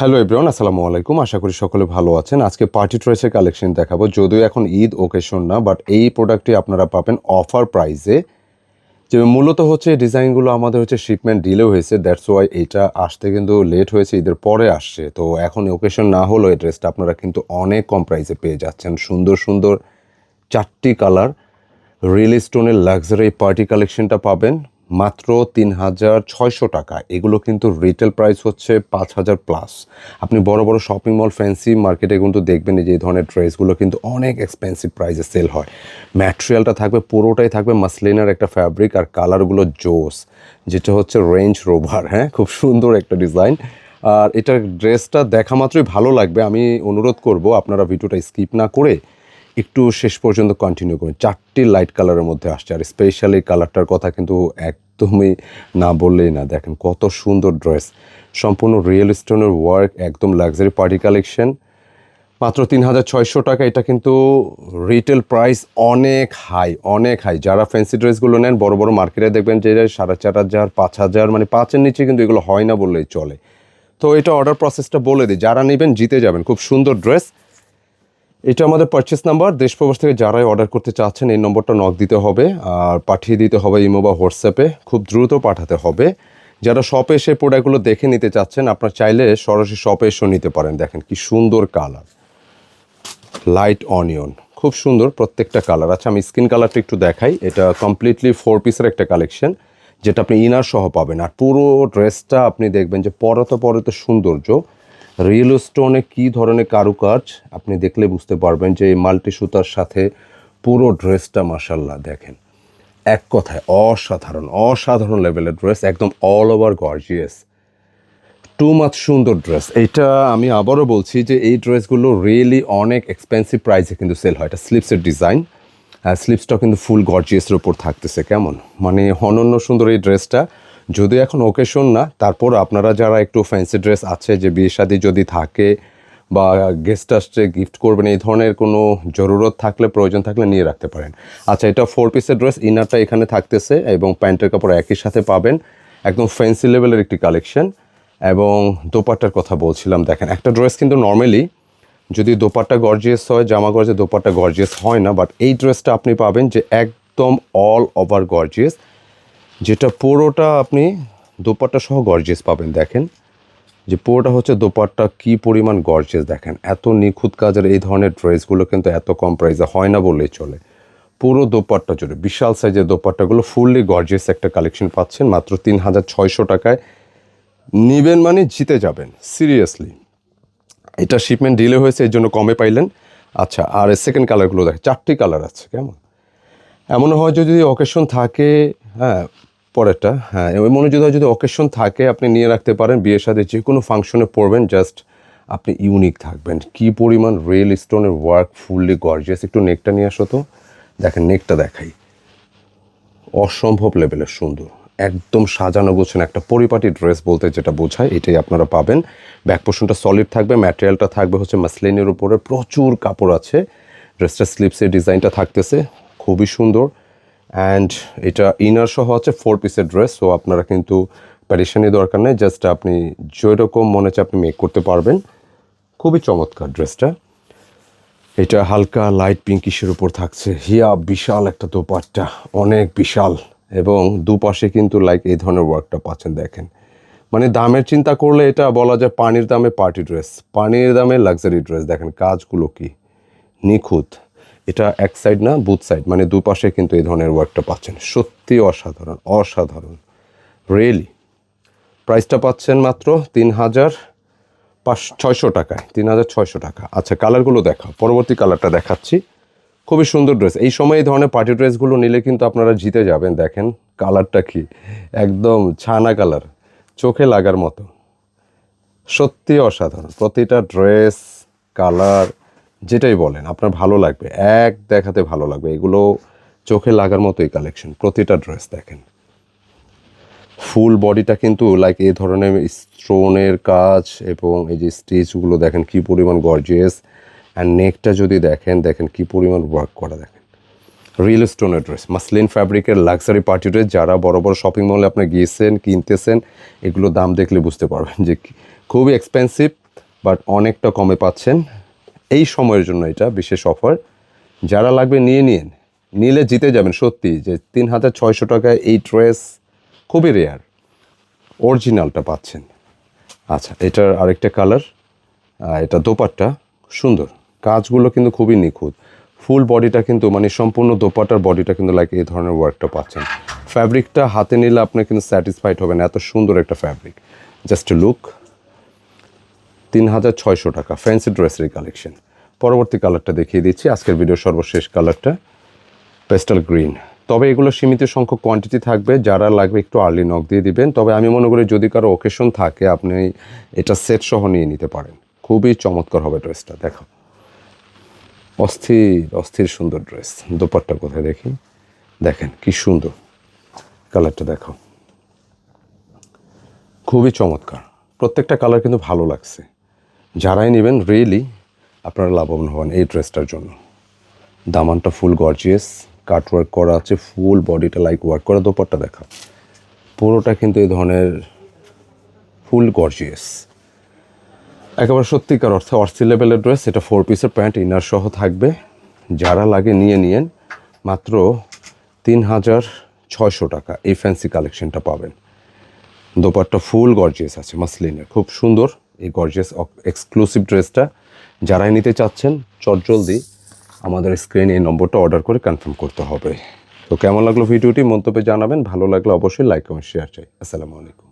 Hello everyone আসসালামু আলাইকুম আশা করি সকলে ভালো আছেন। আজকে পার্টি ড্রেসের কালেকশন দেখাবো। যদিও এখন ঈদ ওকেশন না বাট এই প্রোডাক্টটি আপনারা পাবেন অফার প্রাইসে যে মূলত হচ্ছে ডিজাইনগুলো আমাদের হচ্ছে শিপমেন্ট ডিলে হয়েছে দ্যাটস ওয়াই এটা আসতে কিন্তু লেট হয়েছে, ঈদের পরে আসছে। তো এখন ওকেশন না হলেও এই ড্রেসটা আপনারা কিন্তু অনেক কম প্রাইসে পেয়ে যাচ্ছেন। সুন্দর সুন্দর চারটি কালার রিয়েল স্টোনের লাক্সারি পার্টি কালেকশনটা পাবেন। মাত্র তিন হাজার ছয়শো টাকা। এগুলো কিন্তু রিটেল প্রাইস হচ্ছে পাঁচ হাজার প্লাস আপনি বড় বড় শপিং মল ফ্যান্সি মার্কেটে কিন্তু দেখবেন যে, এই ধরনের ড্রেসগুলো কিন্তু অনেক এক্সপেন্সিভ প্রাইসে সেল হয়। ম্যাটেরিয়ালটা থাকবে, পুরোটাই থাকবে মাসলিনের একটা ফ্যাব্রিক আর কালারগুলো জোস, যেটা হচ্ছে রেঞ্জ রোভার হ্যাঁ? খুব সুন্দর একটা ডিজাইন আর এটার ড্রেসটা দেখা মাত্রই ভালো লাগবে। আমি অনুরোধ করব, আপনারা ভিডিওটা স্কিপ না করে একটু শেষ পর্যন্ত কন্টিনিউ করুন। চারটি লাইট কালারের মধ্যে আসছে। আর স্পেশালি কালারটার কথা কিন্তু একদমই না বললেই না। দেখেন কত সুন্দর ড্রেস সম্পূর্ণ রিয়েল স্টোনের ওয়ার্ক একদম লাক্সারি পার্টি কালেকশন মাত্র তিন হাজার ছয়শো টাকা। এটা কিন্তু রিটেল প্রাইস অনেক হাই অনেক হাই যারা ফ্যান্সি ড্রেসগুলো নেন, বড় বড় মার্কেটে দেখবেন যে সাড়ে চার হাজার, পাঁচ হাজার মানে পাঁচের নিচে কিন্তু এগুলো হয় না বললেই চলে। তো এটা অর্ডার প্রসেসটা বলে দিই। যারা নেবেন, জিতে যাবেন। খুব সুন্দর ড্রেস এটা আমাদের পারচেস নাম্বার দেশ প্রবাস থেকে যারাই অর্ডার করতে চাচ্ছেন, এই নম্বরটা নক দিতে হবে আর পাঠিয়ে দিতে হবে ইমো বা হোয়াটসঅ্যাপে খুব দ্রুত পাঠাতে হবে। যারা শপে এসে প্রোডাক্টগুলো দেখে নিতে চাচ্ছেন, আপনার চাইলে সরাসরি শপে এসেও নিতে পারেন। দেখেন কি সুন্দর কালার লাইট অনিয়ন খুব সুন্দর প্রত্যেকটা কালার আচ্ছা আমি স্কিন কালারটা একটু দেখাই। এটা কমপ্লিটলি ফোর পিসের একটা কালেকশন যেটা আপনি ইনার সহ পাবেন। আর পুরো ড্রেসটা আপনি দেখবেন যে পরত পরত সৌন্দর্য। রিয়েল স্টোনে কী ধরনের কারুকাজ আপনি দেখলে বুঝতে পারবেন যে এই মাল্টি সুতার সাথে পুরো ড্রেসটা মাসাল্লাহ দেখেন। এক কথায় অসাধারণ অসাধারণ লেভেলের ড্রেস একদম all over gorgeous too much সুন্দর ড্রেস এটা আমি আবারও বলছি যে এই ড্রেসগুলো রিয়েলি অনেক এক্সপেন্সিভ প্রাইসে কিন্তু সেল হয়। এটা স্লিপসের ডিজাইন স্লিপসটাও কিন্তু ফুল গর্জিয়াসের উপর থাকতেছে, কেমন? মানে অনন্য সুন্দর এই ড্রেসটা যদি এখন ওকেশন না, তারপর আপনারা যারা একটু ফ্যান্সি ড্রেস আছে, যে বিয়ে শাদি যদি থাকে বা গেস্ট আসছে গিফট করবেন, এই ধরনের কোনো জরুরত থাকলে, প্রয়োজন থাকলে নিয়ে রাখতে পারেন। আচ্ছা এটা ফোর পিসের ড্রেস ইনারটা এখানে থাকতেছে এবং প্যান্টের কাপড় একই সাথে পাবেন। একদম ফ্যান্সি লেভেলের একটি কালেকশন এবং দোপাট্টার কথা বলছিলাম, দেখেন। একটা ড্রেস কিন্তু নর্মালি যদি দোপাট্টা গর্জিয়াস হয়, জামা গর্জে দোপাট্টা গর্জিয়াস হয় না বাট এই ড্রেসটা আপনি পাবেন যে একদম অল ওভার গর্জিয়াস যেটা পুরোটা আপনি দোপাট্টা সহ গর্জেস পাবেন, দেখেন। যে পুরোটা হচ্ছে দোপাট্টা কী পরিমাণ গর্জেস দেখেন। এত নিখুঁত কাজের এই ধরনের ড্রেসগুলো কিন্তু এত কম প্রাইসে হয় না বললেই চলে। পুরো দোপাট্টা জুড়ে, বিশাল সাইজের দোপাট্টাগুলো ফুললি গর্জেস একটা কালেকশন পাচ্ছেন, মাত্র তিন হাজার ছয়শো টাকায়। নিবেন মানে জিতে যাবেন সিরিয়াসলি এটা শিপমেন্ট ডিলে হয়েছে, এর জন্য কমে পাইলেন। আচ্ছা আর সেকেন্ড কালারগুলো দেখ চারটি কালার আছে, কেমন? এমন হয় যদি অকেশন থাকে হ্যাঁ পরেরটা হ্যাঁ এমন যদি যদি অকেশন থাকে, আপনি নিয়ে রাখতে পারেন, বিয়ের সাথে যে কোনো ফাংশনে পড়বেন জাস্ট আপনি ইউনিক থাকবেন। কি পরিমাণ রিয়েল স্টোনের ওয়ার্ক ফুললি গর্জিয়াস একটু নেকটা নিয়ে আসো তো। দেখেন নেকটা দেখাই। অসম্ভব লেভেলের সুন্দর। একদম সাজানো গোছানো একটা পরিপাটি ড্রেস বলতে যেটা বোঝায়, এটাই আপনারা পাবেন। ব্যাক পোর্শনটা সলিড থাকবে ম্যাটেরিয়ালটা থাকবে হচ্ছে মাসলিনের উপরে। প্রচুর কাপড় আছে। ড্রেসটা স্লিপসের ডিজাইনটা থাকতেছে। খুবই সুন্দর। অ্যান্ড এটা ইনার সহ আছে ফোর পিসের ড্রেস সো আপনারা কিন্তু প্যারিশানি দরকার নেই জাস্ট আপনি যেরকম মনে হচ্ছে আপনি মেক করতে পারবেন। খুবই চমৎকার ড্রেসটা এটা হালকা লাইট পিঙ্কিশের উপর থাকছে। হিয়া, বিশাল একটা দোপাট্টা, অনেক বিশাল। এবং দুপাশে কিন্তু লাইক এই ধরনের ওয়ার্কটা পাচ্ছেন, দেখেন। মানে দামের চিন্তা করলে এটা বলা যায় পানির দামে পার্টি ড্রেস পানির দামে লাক্সারি ড্রেস দেখেন কাজগুলো কি। নিখুঁত। এটা এক সাইড না বুথ সাইড মানে দুপাশে কিন্তু এই ধরনের ওয়ার্কটা পাচ্ছেন। সত্যি অসাধারণ অসাধারণ। রিয়েলি প্রাইসটা পাচ্ছেন মাত্র তিন হাজার পাঁচ, ছয়শো টাকায় তিন হাজার ছয়শো টাকা। আচ্ছা কালারগুলো দেখাও। পরবর্তী কালারটা দেখাচ্ছি। খুবই সুন্দর ড্রেস এই সময় এই ধরনের পার্টি ড্রেসগুলো নিলে কিন্তু আপনারা জিতে যাবেন। দেখেন কালারটা কি? একদম ছানা কালার চোখে লাগার মতো। সত্যি অসাধারণ। প্রতিটা ড্রেস কালার যেটাই বলেন, আপনার ভালো লাগবে, এক দেখাতে ভালো লাগবে। এগুলো চোখে লাগার মতোই কালেকশন প্রতিটা ড্রেস দেখেন। ফুল বডিটা কিন্তু লাইক এই ধরনের স্টোনের কাজ এবং এই যে স্টিচগুলো দেখেন কি পরিমাণ গর্জিয়াস অ্যান্ড নেকটা যদি দেখেন দেখেন কি পরিমাণ ওয়ার্ক করা দেখেন। রিয়েল স্টোনের ড্রেস মাসলিন ফ্যাব্রিকের লাক্সারি পার্টি ড্রেস যারা বড় বড় শপিং মলে আপনি গিয়েছেন, কিনতেছেন, এগুলো দাম দেখলে বুঝতে পারবেন যে খুবই এক্সপেন্সিভ বাট অনেকটা কমে পাচ্ছেন। এই সময়ের জন্য এটা বিশেষ অফার। যারা লাগবে নিয়ে নিন। নিলে জিতে যাবেন সত্যি যে তিন হাজার ছয়শো টাকায় এই ড্রেস খুবই রেয়ার অরিজিনালটা পাচ্ছেন। আচ্ছা এটার আরেকটা কালার এটা দোপাট্টা। সুন্দর। কাজগুলো কিন্তু খুবই নিখুঁত। ফুল বডিটা কিন্তু মানে সম্পূর্ণ দোপাটার বডিটা কিন্তু লাইক এই ধরনের ওয়ার্কটা পাচ্ছেন। ফ্যাব্রিকটা হাতে নিলে আপনি কিন্তু স্যাটিসফাইড হবেন। এত সুন্দর একটা ফ্যাব্রিক জাস্ট লুক তিন হাজার ছয়শো টাকা। ফ্যান্সি ড্রেসের কালেকশন পরবর্তী কালারটা দেখিয়ে দিচ্ছি। আজকের ভিডিওর সর্বশেষ কালারটা পেস্টাল গ্রিন তবে এগুলো সীমিত সংখ্যক কোয়ান্টিটি থাকবে। যারা লাগবে একটু আর্লি নক দিয়ে দিবেন। তবে আমি মনে করি যদি কারও ওকেশন থাকে, আপনি এটা সেট সহ নিয়ে নিতে পারেন। খুবই চমৎকার হবে ড্রেসটা দেখো অস্থির অস্থির সুন্দর ড্রেস দোপাট্টা কোথায় দেখি? দেখেন, কি সুন্দর। কালারটা দেখো খুবই চমৎকার। প্রত্যেকটা কালার কিন্তু ভালো লাগছে। যারাই নেবেন রিয়েলি আপনারা লাভবান হবেন এই ড্রেসটার জন্য। দামানটা ফুল গর্জিয়াস কাট ওয়ার্ক করা আছে ফুল বডিটা লাইক ওয়ার্ক করা, দোপাট্টা দেখা। পুরোটা কিন্তু এই ধরনের ফুল গর্জিয়াস একেবারে সত্যিকার অর্থে অর্থি লেভেলের ড্রেস এটা ফোর পিসের প্যান্ট ইনার সহ থাকবে। যারা লাগে নিয়ে নিয়েন, মাত্র তিন হাজার ছয়শো টাকা এই ফ্যান্সি কালেকশনটা পাবেন। দোপাট্টা ফুল গর্জিয়াস আছে, মাসলিনের, খুব সুন্দর। এই গর্জিয়াস এক্সক্লুসিভ ড্রেসটা যারাই নিতে চাচ্ছেন, চট জলদি আমাদের স্ক্রিনে এই নম্বরটা অর্ডার করে কনফার্ম করতে হবে। তো কেমন লাগল ভিডিওটি? মন্তব্যে জানাবেন। ভালো লাগলে অবশ্যই লাইক কমেন্ট শেয়ার চাই। আসসালামু আলাইকুম।